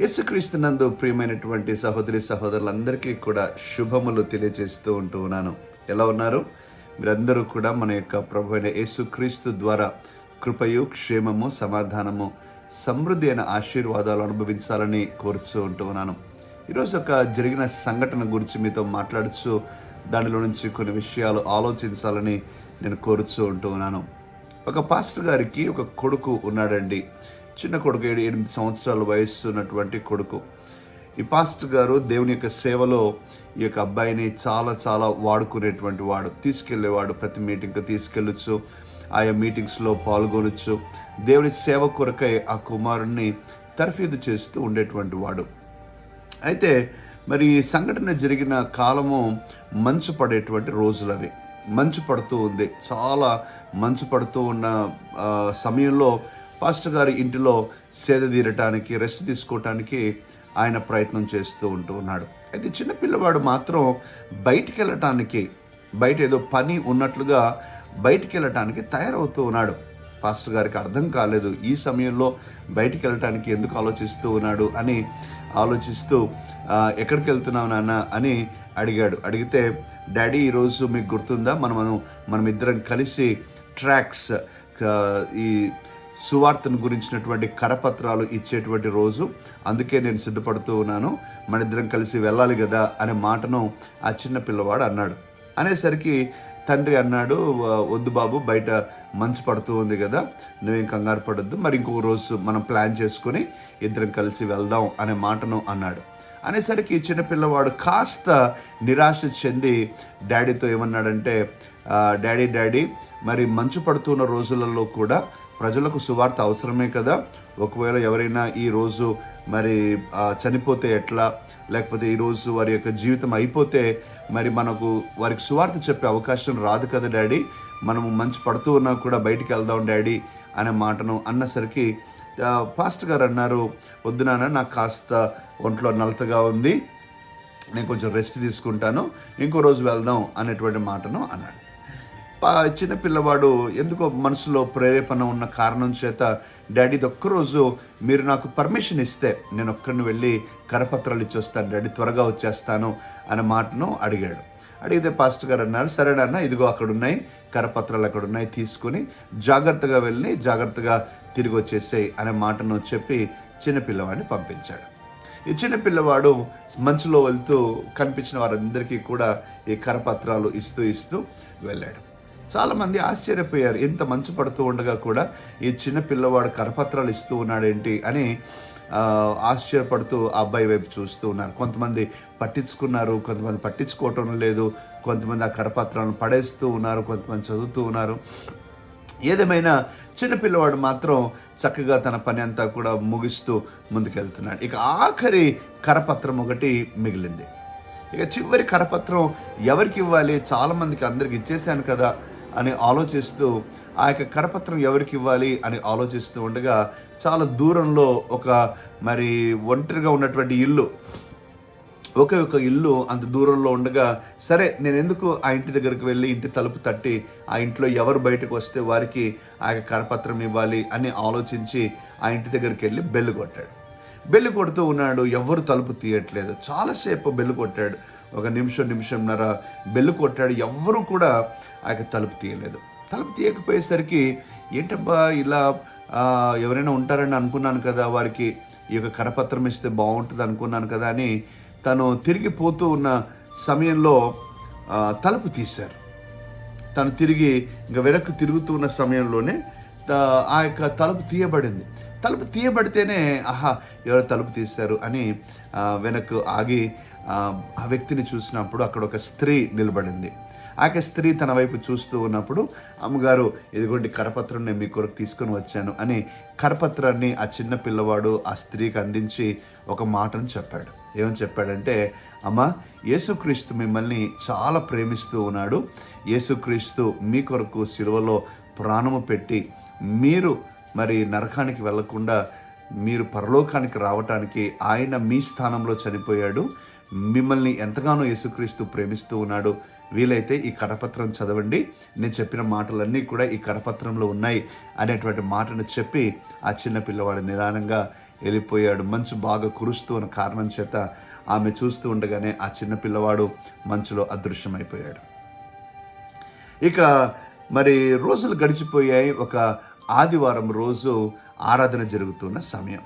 యేసుక్రీస్తు నందు ప్రియమైనటువంటి సహోదరి సహోదరులందరికీ కూడా శుభములు తెలియజేస్తూ ఉంటూ ఉన్నాను. ఎలా ఉన్నారు? మీరందరూ కూడా మన యొక్క ప్రభు అయిన యేసుక్రీస్తు ద్వారా కృపయు క్షేమము సమాధానము సమృద్ధి అయిన ఆశీర్వాదాలు అనుభవించాలని కోరుతూ ఉంటూ ఉన్నాను. ఈరోజు ఒక జరిగిన సంఘటన గురించి మీతో మాట్లాడుతూ దానిలో నుంచి కొన్ని విషయాలు ఆలోచించాలని నేను కోరుతూ ఉంటూ ఉన్నాను. ఒక పాస్టర్ గారికి ఒక కొడుకు ఉన్నాడండి. చిన్న కొడుకు ఏడు ఎనిమిది సంవత్సరాల వయస్సు ఉన్నటువంటి కొడుకు. ఈ పాస్టర్ గారు దేవుని యొక్క సేవలో ఈ యొక్క అబ్బాయిని చాలా చాలా వాడుకునేటువంటి వాడు. తీసుకెళ్ళేవాడు ప్రతి మీటింగ్కి తీసుకెళ్ళొచ్చు ఆయా మీటింగ్స్లో పాల్గొనొచ్చు. దేవుని సేవ కొరకై ఆ కుమారుణ్ణి తర్ఫీదు చేస్తూ ఉండేటువంటి వాడు. అయితే మరి ఈ సంఘటన జరిగిన కాలము మంచు పడేటువంటి రోజులు అవి. మంచు పడుతూ ఉంది. చాలా మంచు పడుతూ ఉన్న సమయంలో పాస్టర్ గారి ఇంటిలో సేద తీరటానికి రెస్ట్ తీసుకోవటానికి ఆయన ప్రయత్నం చేస్తూ ఉంటూ ఉన్నాడు. అయితే చిన్న పిల్లవాడు మాత్రం బయటికి వెళ్ళటానికి బయట ఏదో పని ఉన్నట్లుగా బయటికి వెళ్ళటానికి తయారవుతూ ఉన్నాడు. పాస్టర్ గారికి అర్థం కాలేదు ఈ సమయంలో బయటికి వెళ్ళటానికి ఎందుకు ఆలోచిస్తూ ఉన్నాడు అని ఆలోచిస్తూ ఎక్కడికి వెళ్తున్నావు నాన్న? అని అడిగాడు. అడిగితే డాడీ ఈరోజు మీకు గుర్తుందా? మనం మనం ఇద్దరం కలిసి ట్రాక్స్ ఈ సువార్తను గురించినటువంటి కరపత్రాలు ఇచ్చేటువంటి రోజు. అందుకే నేను సిద్ధపడుతూ ఉన్నాను. మన ఇద్దరం కలిసి వెళ్ళాలి కదా అనే మాటను ఆ చిన్న పిల్లవాడు అన్నాడు. అనేసరికి తండ్రి అన్నాడు వద్దు బాబు బయట మంచు పడుతూ ఉంది కదా నువ్వేం కంగారు పడొద్దు. మరి ఇంకొక రోజు మనం ప్లాన్ చేసుకొని ఇద్దరం కలిసి వెళ్దాం అనే మాటను అన్నాడు. అనేసరికి చిన్న పిల్లవాడు కాస్త నిరాశ చెంది డాడీతో ఏమన్నాడంటే డాడీ డాడీ మరి మంచు పడుతున్న రోజులలో కూడా ప్రజలకు సువార్త అవసరమే కదా? ఒకవేళ ఎవరైనా ఈ రోజు మరి చనిపోతే ఎట్లా? లేకపోతే ఈరోజు వారి యొక్క జీవితం అయిపోతే మరి మనకు వారికి సువార్త చెప్పే అవకాశం రాదు కదా డాడీ? మనము మంచి పడుతూ ఉన్నా కూడా బయటికి వెళ్దాం డాడీ అనే మాటను అన్నసరికి ఫాస్ట్ గారు అన్నారు వద్దు నాన్న నాకు కాస్త ఒంట్లో నలతగా ఉంది. నేను కొంచెం రెస్ట్ తీసుకుంటాను. ఇంకో రోజు వెళ్దాం అనేటువంటి మాటను అన్నాడు. చిన్న పిల్లవాడు ఎందుకో మనసులో ప్రేరేపణ ఉన్న కారణం చేత డాడీ ఒక్కరోజు మీరు నాకు పర్మిషన్ ఇస్తే నేను ఒక్కరిని వెళ్ళి కరపత్రాలు ఇచ్చొస్తాను డాడీ త్వరగా వచ్చేస్తాను అనే మాటను అడిగాడు. అడిగితే పాస్టర్ గారు అన్నారు సరే నాన్న ఇదిగో అక్కడ ఉన్నాయి కరపత్రాలు అక్కడ ఉన్నాయి తీసుకుని జాగ్రత్తగా వెళ్ళి జాగ్రత్తగా తిరిగి వచ్చేసాయి అనే మాటను చెప్పి చిన్న పిల్లవాడిని పంపించాడు. ఈ చిన్న పిల్లవాడు మంచులో వెళ్తూ కనిపించిన వారందరికీ కూడా ఈ కరపత్రాలు ఇస్తూ ఇస్తూ వెళ్ళాడు. చాలామంది ఆశ్చర్యపోయారు. ఇంత మంచు పడుతూ ఉండగా కూడా ఈ చిన్న పిల్లవాడు కరపత్రాలు ఇస్తూ ఉన్నాడేంటి అని ఆశ్చర్యపడుతూ ఆ అబ్బాయి వైపు చూస్తూ ఉన్నారు. కొంతమంది పట్టించుకున్నారు కొంతమంది పట్టించుకోవటం లేదు కొంతమంది ఆ కరపత్రాలను పడేస్తూ ఉన్నారు కొంతమంది చదువుతూ ఉన్నారు. ఏదేమైనా చిన్నపిల్లవాడు మాత్రం చక్కగా తన పని అంతా కూడా ముగిస్తూ ముందుకెళ్తున్నాడు. ఇక ఆఖరి కరపత్రం ఒకటి మిగిలింది. ఇక చివరి కరపత్రం ఎవరికి ఇవ్వాలి? చాలామందికి అందరికి ఇచ్చేసాను కదా. అని ఆలోచిస్తూ ఆ యొక్క కరపత్రం ఎవరికి ఇవ్వాలి అని ఆలోచిస్తూ ఉండగా చాలా దూరంలో ఒక మరి ఒంటరిగా ఉన్నటువంటి ఇల్లు ఒకే ఒక ఇల్లు అంత దూరంలో ఉండగా సరే నేను ఎందుకు ఆ ఇంటి దగ్గరికి వెళ్ళి ఇంటి తలుపు తట్టి ఆ ఇంట్లో ఎవరు బయటకు వస్తే వారికి ఆ యొక్క కరపత్రం ఇవ్వాలి అని ఆలోచించి ఆ ఇంటి దగ్గరికి వెళ్ళి బెల్లు కొట్టాడు. బెల్లు కొడుతూ ఉన్నాడు ఎవరు తలుపు తీయట్లేదు. చాలాసేపు బెల్లు కొట్టాడు. ఒక నిమిషం నిమిషంన్నర బెల్లు కొట్టాడు. ఎవ్వరూ కూడా ఆ యొక్క తలుపు తీయలేదు. తలుపు తీయకపోయేసరికి ఏంటబ్బా ఇలా ఎవరైనా ఉంటారని అనుకున్నాను కదా వారికి ఈ యొక్క కరపత్రం ఇస్తే బాగుంటుంది అనుకున్నాను కదా అని తను తిరిగి పోతూ ఉన్న సమయంలో తలుపు తీశారు. తను తిరిగి ఇంకా వెనక్కి తిరుగుతూ ఉన్న సమయంలోనే ఆ యొక్క తలుపు తీయబడింది. తలుపు తీయబడితేనే ఆహా ఎవరు తలుపు తీశారు అని వెనక్కు ఆగి ఆ, వ్యక్తిని చూసినప్పుడు అక్కడ ఒక స్త్రీ నిలబడింది. ఆ స్త్రీ తన వైపు చూస్తూ ఉన్నప్పుడు అమ్మగారు ఇదిగోండి కరపత్రం నేను మీ కొరకు తీసుకొని వచ్చాను అని కరపత్రాన్ని ఆ చిన్న పిల్లవాడు ఆ స్త్రీకి అందించి ఒక మాటను చెప్పాడు. ఏమని చెప్పాడంటే అమ్మ యేసుక్రీస్తు మిమ్మల్ని చాలా ప్రేమిస్తూ ఉన్నాడు. యేసుక్రీస్తు మీ కొరకు సిలువలో ప్రాణము పెట్టి మీరు మరి నరకానికి వెళ్ళకుండా మీరు పరలోకానికి రావటానికి ఆయన మీ స్థానంలో చనిపోయాడు. మిమ్మల్ని ఎంతగానో యేసుక్రీస్తు ప్రేమిస్తూ ఉన్నాడు వీలైతే ఈ కరపత్రం చదవండి. నేను చెప్పిన మాటలన్నీ కూడా ఈ కరపత్రంలో ఉన్నాయి అనేటువంటి మాటను చెప్పి ఆ చిన్న పిల్లవాడు నిదానంగా వెళ్ళిపోయాడు. మంచు బాగా కురుస్తూ ఉన్న కారణం చేత ఆమె చూస్తూ ఉండగానే ఆ చిన్న పిల్లవాడు మంచులో అదృశ్యమైపోయాడు. ఇక మరి రోజులు గడిచిపోయాయి. ఒక ఆదివారం రోజు ఆరాధన జరుగుతున్న సమయం.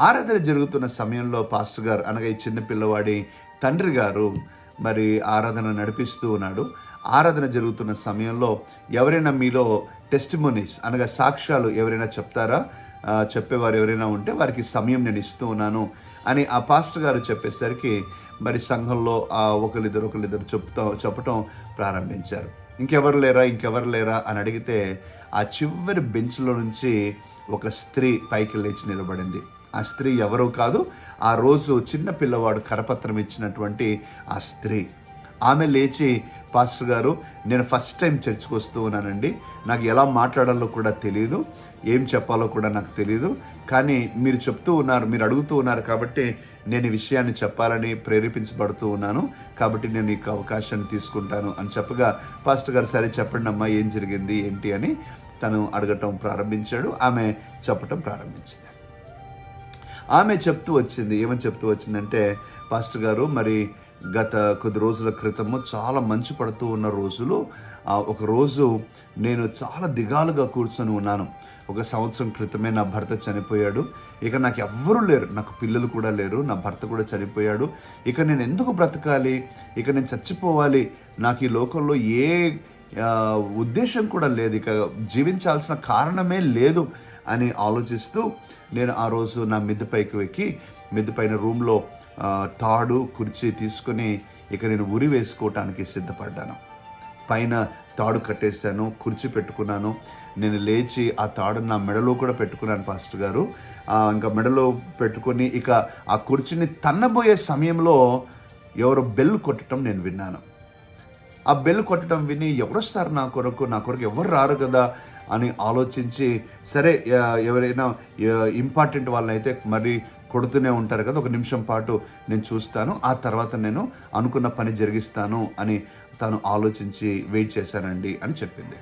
ఆరాధన జరుగుతున్న సమయంలో పాస్టర్ గారు అనగా ఈ చిన్న పిల్లవాడి తండ్రి గారు మరి ఆరాధన నడిపిస్తూ ఉన్నాడు. ఆరాధన జరుగుతున్న సమయంలో ఎవరైనా మీలో టెస్టిమోనీస్ అనగా సాక్ష్యాలు ఎవరైనా చెప్తారా? చెప్పేవారు ఎవరైనా ఉంటే వారికి సమయం నేను ఇస్తూ ఉన్నాను అని ఆ పాస్టర్ గారు చెప్పేసరికి మరి సంఘంలో ఆ ఒకరిద్దరు ఒకరిద్దరు చెప్తా చెప్పటం ప్రారంభించారు. ఇంకెవరు లేరా? ఇంకెవరు లేరా? అని అడిగితే ఆ చివరి బెంచ్లో నుంచి ఒక స్త్రీ పైకి లేచి నిలబడింది. ఆ స్త్రీ ఎవరో కాదు ఆ రోజు చిన్న పిల్లవాడు కరపత్రం ఇచ్చినటువంటి ఆ స్త్రీ. ఆమె లేచి పాస్టర్ గారు నేను ఫస్ట్ టైం చర్చ్కి వస్తూ ఉన్నానండి. నాకు ఎలా మాట్లాడాలో కూడా తెలియదు ఏం చెప్పాలో కూడా నాకు తెలియదు కానీ మీరు చెప్తూ ఉన్నారు మీరు అడుగుతూ ఉన్నారు కాబట్టి నేను ఈ విషయాన్ని చెప్పాలని ప్రేరేపించబడుతూ ఉన్నాను. కాబట్టి నేను ఈ అవకాశాన్ని తీసుకుంటాను. అని చెప్పగా పాస్టర్ గారు సరే చెప్పండి అమ్మా ఏం జరిగింది ఏంటి అని తను అడగటం ప్రారంభించాడు. ఆమె చెప్పటం ప్రారంభించింది. ఆమె చెప్తూ వచ్చింది. ఏమని చెప్తూ వచ్చిందంటే పాస్టర్ గారు మరి గత కొద్ది రోజుల క్రితము చాలా మంచు పడుతూ ఉన్న రోజులు ఒకరోజు ఒక రోజు నేను చాలా దిగాలుగా కూర్చొని ఉన్నాను. ఒక సంవత్సరం క్రితమే నా భర్త చనిపోయాడు. ఇక నాకు ఎవ్వరూ లేరు. నాకు పిల్లలు కూడా లేరు. నా భర్త కూడా చనిపోయాడు. ఇక నేను ఎందుకు బ్రతకాలి? ఇక నేను చచ్చిపోవాలి. నాకు ఈ లోకంలో ఏ ఉద్దేశం కూడా లేదు. ఇక జీవించాల్సిన కారణమే లేదు అని ఆలోచిస్తూ నేను ఆ రోజు నా మిద్దె పైకి ఎక్కి మిద్దె పైన రూమ్లో తాడు కుర్చీ తీసుకొని ఇక నేను ఉరి వేసుకోవటానికి సిద్ధపడ్డాను. పైన తాడు కట్టేశాను కుర్చీ పెట్టుకున్నాను. నేను లేచి ఆ తాడు నా మెడలో కూడా పెట్టుకున్నాను పాస్టర్ గారు. ఇంకా మెడలో పెట్టుకొని ఇక ఆ కుర్చీని తన్నబోయే సమయంలో ఎవరో బెల్ కొట్టడం నేను విన్నాను. ఆ బెల్ కొట్టడం విని ఎవరు వస్తారు నా కొరకు? నా కొరకు ఎవరు రారు కదా? అని ఆలోచించి సరే ఎవరైనా ఇంపార్టెంట్ వాళ్ళనైతే మరి కొడుతూనే ఉంటారు కదా ఒక నిమిషం పాటు నేను చూస్తాను ఆ తర్వాత నేను అనుకున్న పని జరిగిస్తాను అని తను ఆలోచించి వెయిట్ చేశానండి అని చెప్పింది.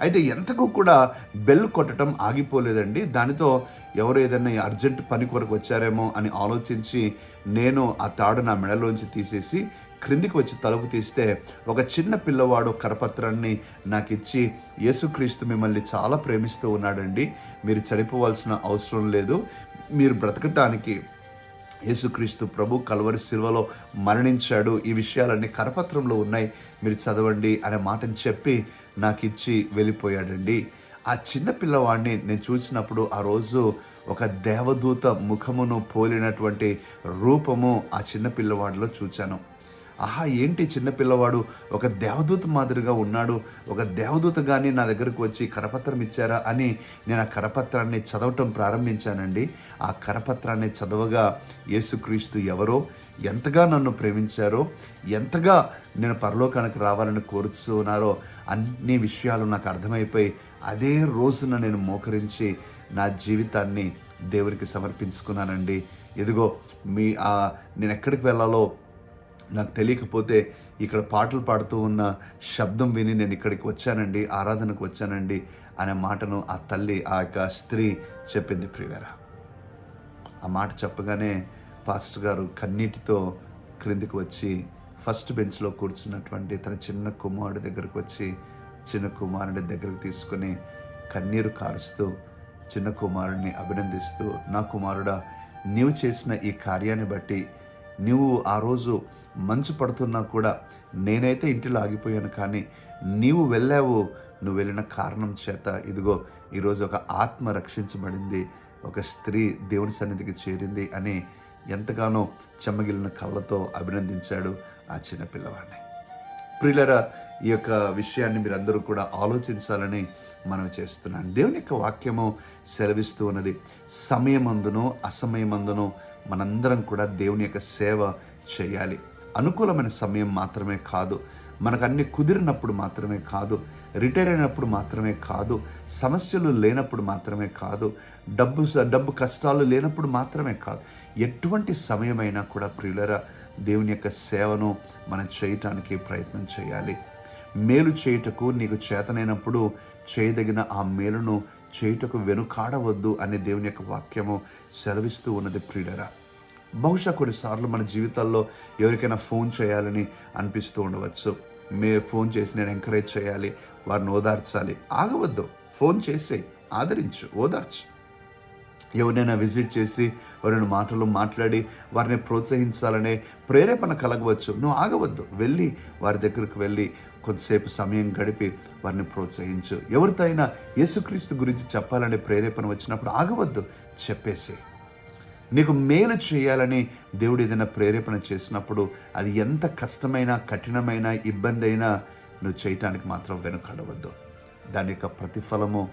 అయితే ఎంతకు కూడా బెల్ కొట్టడం ఆగిపోలేదండి. దానితో ఎవరు ఏదైనా అర్జెంట్ పని కొరకు వచ్చారేమో అని ఆలోచించి నేను ఆ తాడు నా మెడలోంచి తీసేసి క్రిందికి వచ్చి తలుపు తీస్తే ఒక చిన్న పిల్లవాడు కరపత్రాన్ని నాకు ఇచ్చి యేసుక్రీస్తు మిమ్మల్ని చాలా ప్రేమిస్తూ ఉన్నాడండి. మీరు చనిపోవాల్సిన అవసరం లేదు. మీరు బ్రతకటానికి యేసుక్రీస్తు ప్రభు కలవరి శిల్వలో మరణించాడు. ఈ విషయాలన్నీ కరపత్రంలో ఉన్నాయి. మీరు చదవండి అనే మాటని చెప్పి నాకు ఇచ్చి వెళ్ళిపోయాడండి. ఆ చిన్న పిల్లవాడిని నేను చూసినప్పుడు ఆ రోజు ఒక దేవదూత ముఖమును పోలినటువంటి రూపము ఆ చిన్న పిల్లవాడిలో చూచాను. ఆహా ఏంటి చిన్న పిల్లవాడు? ఒక దేవదూత మాదిరిగా ఉన్నాడు. ఒక దేవదూత కానీ నా దగ్గరకు వచ్చి కరపత్రం ఇచ్చారా అని నేను ఆ కరపత్రాన్ని చదవటం ప్రారంభించానండి. ఆ కరపత్రాన్ని చదవగా యేసుక్రీస్తు ఎవరో ఎంతగా నన్ను ప్రేమించారో ఎంతగా నేను పరలోకానికి రావాలని కోరుతున్నారో అన్ని విషయాలు నాకు అర్థమైపోయి అదే రోజున నేను మోకరించి నా జీవితాన్ని దేవునికి సమర్పించుకున్నానండి. ఇదిగో మీ నేను ఎక్కడికి వెళ్ళాలో నాకు తెలియకపోతే ఇక్కడ పాటలు పాడుతూ ఉన్న శబ్దం విని నేను ఇక్కడికి వచ్చానండి ఆరాధనకు వచ్చానండి అనే మాటను ఆ తల్లి ఆ యొక్క స్త్రీ చెప్పింది ప్రియులరా. ఆ మాట చెప్పగానే పాస్టర్ గారు కన్నీటితో క్రిందికి వచ్చి ఫస్ట్ బెంచ్లో కూర్చున్నటువంటి తన చిన్న కుమారుడి దగ్గరకు వచ్చి చిన్న కుమారుడి దగ్గరకు తీసుకొని కన్నీరు కారుస్తూ చిన్న కుమారుడిని అభినందిస్తూ నా కుమారుడా నీవు చేసిన ఈ కార్యాన్ని బట్టి నువ్వు ఆ రోజు మంచు పడుతున్నా కూడా నేనైతే ఇంటిలో ఆగిపోయాను కానీ నీవు వెళ్ళావు. నువ్వు వెళ్ళిన కారణం చేత ఇదిగో ఈరోజు ఒక ఆత్మ రక్షించబడింది. ఒక స్త్రీ దేవుని సన్నిధికి చేరింది అని ఎంతగానో చెమ్మగిలిన కళ్ళతో అభినందించాడు ఆ చిన్న పిల్లవాడిని. ప్రియులరా ఈ యొక్క విషయాన్ని మీరందరూ కూడా ఆలోచించాలని మనం చేస్తున్నాను. దేవుని యొక్క వాక్యము సెలవిస్తూ ఉన్నది సమయమందును అసమయమందును మనందరం కూడా దేవుని యొక్క సేవ చేయాలి. అనుకూలమైన సమయం మాత్రమే కాదు మనకు అన్ని కుదిరినప్పుడు మాత్రమే కాదు రిటైర్ అయినప్పుడు మాత్రమే కాదు సమస్యలు లేనప్పుడు మాత్రమే కాదు డబ్బు డబ్బు కష్టాలు లేనప్పుడు మాత్రమే కాదు ఎటువంటి సమయమైనా కూడా ప్రియులరా దేవుని యొక్క సేవను మనం చేయటానికి ప్రయత్నం చేయాలి. మేలు చేయుటకు నీకు చేతనైనప్పుడు చేయదగిన ఆ మేలును చేయుటకు వెనుకాడవద్దు అనే దేవుని యొక్క వాక్యము సెలవిస్తూ ఉన్నది ప్రియుడరా బహుశా కొన్నిసార్లు మన జీవితాల్లో ఎవరికైనా ఫోన్ చేయాలని అనిపిస్తూ ఉండవచ్చు. మే ఫోన్ చేసి నేను ఎంకరేజ్ చేయాలి వారిని ఓదార్చాలి. ఆగవద్దు ఫోన్ చేసి ఆదరించు ఓదార్చు. ఎవరినైనా విజిట్ చేసి ఎవరైనా మాటలు మాట్లాడి వారిని ప్రోత్సహించాలనే ప్రేరేపణ కలగవచ్చు. నువ్వు ఆగవద్దు. వెళ్ళి వారి దగ్గరకు వెళ్ళి కొంతసేపు సమయం గడిపి వారిని ప్రోత్సహించు. ఎవరితో అయినా యేసుక్రీస్తు గురించి చెప్పాలనే ప్రేరేపణ వచ్చినప్పుడు ఆగవద్దు. చెప్పేసి. నీకు మేలు చేయాలని దేవుడు ఏదైనా ప్రేరేపణ చేసినప్పుడు అది ఎంత కష్టమైన కఠినమైన ఇబ్బంది అయినా నువ్వు చేయటానికి మాత్రం వెనుకడవద్దు. దాని యొక్క ప్రతిఫలము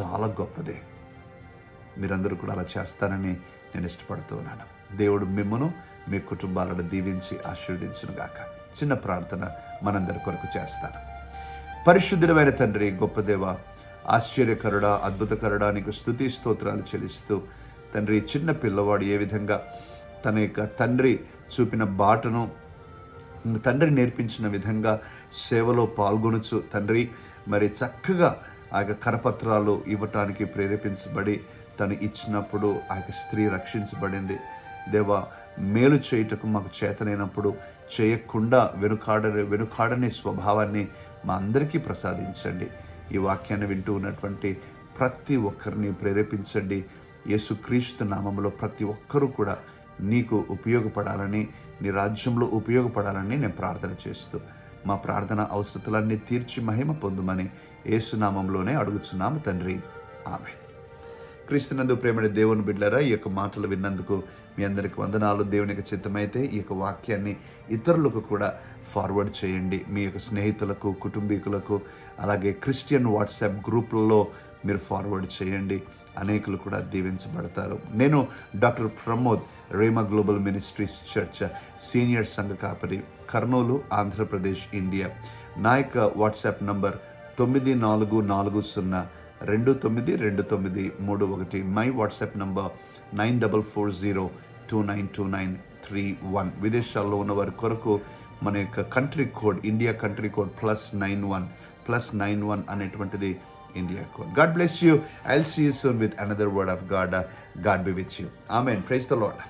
చాలా గొప్పదే. మీరందరూ కూడా అలా చేస్తారని నేను ఇష్టపడుతూ ఉన్నాను. దేవుడు మిమ్మను మీ కుటుంబాలను దీవించి ఆశీర్వదించును గాక. చిన్న ప్రార్థన మనందరి కొరకు చేస్తాను. పరిశుద్ధుడమైన తండ్రి గొప్ప దేవ ఆశ్చర్యకరుడ అద్భుతకరుడ నీకు స్థుతి స్తోత్రాలు చెల్లిస్తూ తండ్రి చిన్న పిల్లవాడు ఏ విధంగా తన యొక్క తండ్రి చూపిన బాటను తండ్రి నేర్పించిన విధంగా సేవలో పాల్గొనచ్చు తండ్రి మరి చక్కగా ఆ యొక్క కరపత్రాలు ఇవ్వటానికి ప్రేరేపించబడి తను ఇచ్చినప్పుడు ఆ యొక్క స్త్రీ రక్షించబడింది. దేవా మేలు చేయుటకు మాకు చేతనైనప్పుడు చేయకుండా వెనుకాడ వెనుకాడని స్వభావాన్ని మా అందరికీ ప్రసాదించండి. ఈ వాక్యాన్ని వింటూ ఉన్నటువంటి ప్రతి ఒక్కరిని ప్రేరేపించండి. యేసుక్రీస్తు నామంలో ప్రతి ఒక్కరూ కూడా నీకు ఉపయోగపడాలని నీ రాజ్యంలో ఉపయోగపడాలని నేను ప్రార్థన చేస్తూ మా ప్రార్థన అవసరతలన్నీ తీర్చి మహిమ పొందుమని ఏసునామంలోనే అడుగుచున్నాము తండ్రి. ఆమె క్రీస్తునందు ప్రేమడి దేవుని బిడ్డలారా ఈ యొక్క మాటలు విన్నందుకు మీ అందరికి వందనాలు. దేవుని యొక్క చిత్తమైతే ఈ యొక్క వాక్యాన్ని ఇతరులకు కూడా ఫార్వర్డ్ చేయండి. మీ యొక్క స్నేహితులకు కుటుంబీకులకు అలాగే క్రిస్టియన్ వాట్సాప్ గ్రూపులలో మీరు ఫార్వర్డ్ చేయండి. అనేకులు కూడా దీవించబడతారు. నేను doctor Pramod Rema Global Ministries Church senior సంఘ కాపరి కర్నూలు ఆంధ్రప్రదేశ్ ఇండియా. నా యొక్క వాట్సాప్ నంబర్ తొమ్మిది నాలుగు నాలుగు సున్నా రెండు తొమ్మిది రెండు తొమ్మిది మూడు ఒకటి. My WhatsApp number nine double four zero two nine two nine three one. విదేశాల్లో ఉన్న వారి కొరకు మన యొక్క country code India country code plus nine one plus nine one అనేటువంటిది India code God bless you I'll see soon with another word of God God be with you amen praise the Lord